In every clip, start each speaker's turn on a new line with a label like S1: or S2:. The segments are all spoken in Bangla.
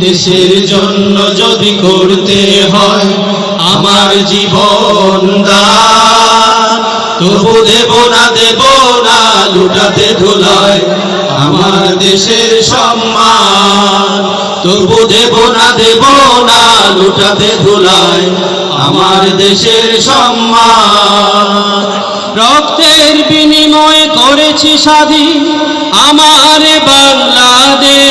S1: দেশের জন্য যদি করতে হয় আমার জীবন তবু দেব না দেব না, লুটাতে ধুলায় আমার দেশের সম্মান। তবু দেব না দেব না, লুটাতে ধুলায় আমার দেশের সম্মান। রক্তের বিনিময়ে করেছি স্বাধীন আমার বাংলাদেশ।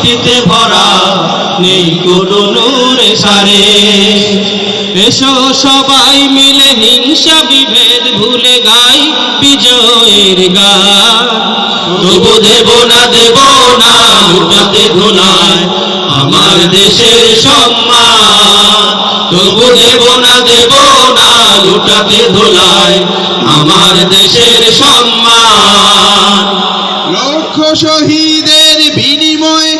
S1: সম্প্রীতিতে ভরা নেই কোনো নূরে সারে। এসো সবাই মিলে হিংসা বিভেদ ভুলে গাই বিজয়ের গান। তবু দেব না দেব না লুটাতে ধুলায় আমার দেশের সম্মান। তবু দেব না দেব না, লুটাতে ধুলায় আমার দেশের সম্মান।
S2: লক্ষ শহীদের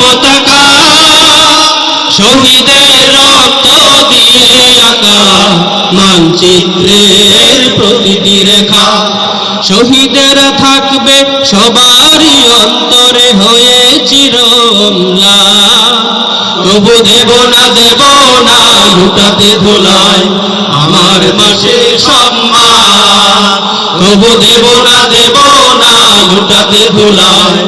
S1: পতাকা শহীদের রক্ত দিয়ে আঁকা মানচিত্রের প্রতিটি রেখা। শহীদের থাকবে সবারই অন্তরে হয়ে চিরমলা তবু দেব না দেব না, লুটাতে ধুলায় আমার মাসে সম্মান। তবু দেব না দেব না লুটাতে ধুলায়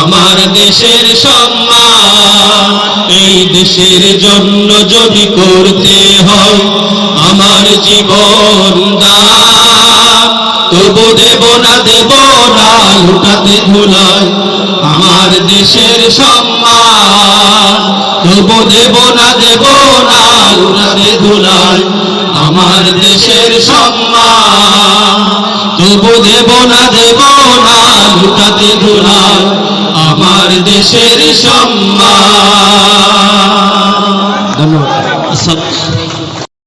S1: আমার দেশের সম্মান। এই দেশের জন্য যদি করতে হয় আমার জীবন তবু দেব না দেব না লুটাতে ধুলায় আমার দেশের সম্মান। তবু দেব না দেব না লুটাতে ধুলায় আমার দেশের সম্মান। তবু দেব না দেব না লুটাতে ধুলা আমার দেশের সম্মান। ধন্যবাদ।